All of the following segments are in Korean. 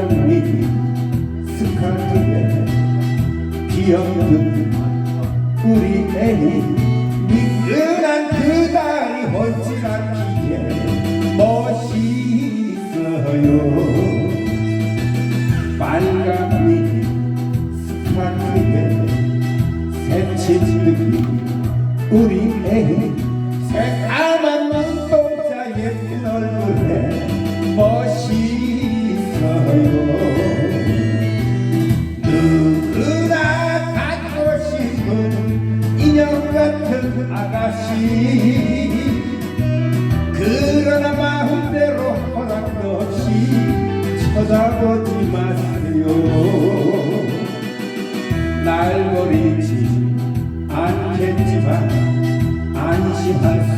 삶이 스카트에 비었는 우리 애니 미끈한 그 다리 멋지 않기에 멋있어요. 빨간 미 스카트에 새친 듯이 우리 애니 새까마 아가씨 그러나 마음대로 허락도 없이 쳐다보지 마세요. 날 버리지 않겠지만 안심할 수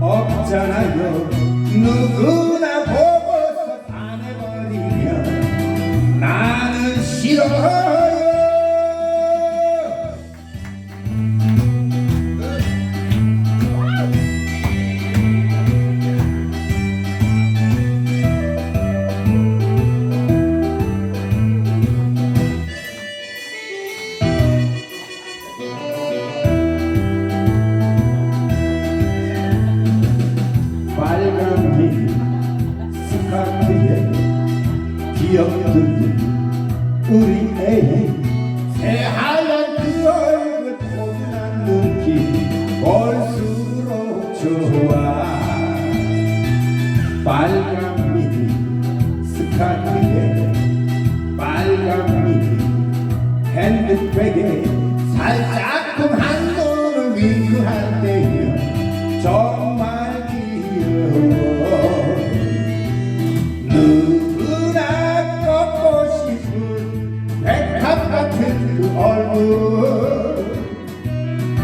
없잖아요. 누구나 보고서 반해버리면 나는 싫어 기억들이 우리 애의 새하얀 그 얼굴 포근한 눈길 볼수록 좋아. 빨간 미 스카트에 빨간 미 핸드백에 살짝금 한눈을 윙크할 마음을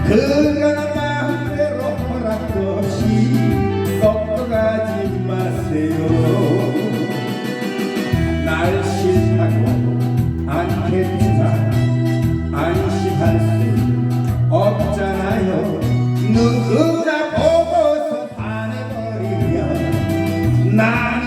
그가 마음대로 허락 없이 걱정하지 마세요 날 싫다고 않겠지만 안심할 수 없잖아요 누구나 보고서 반해버리면 나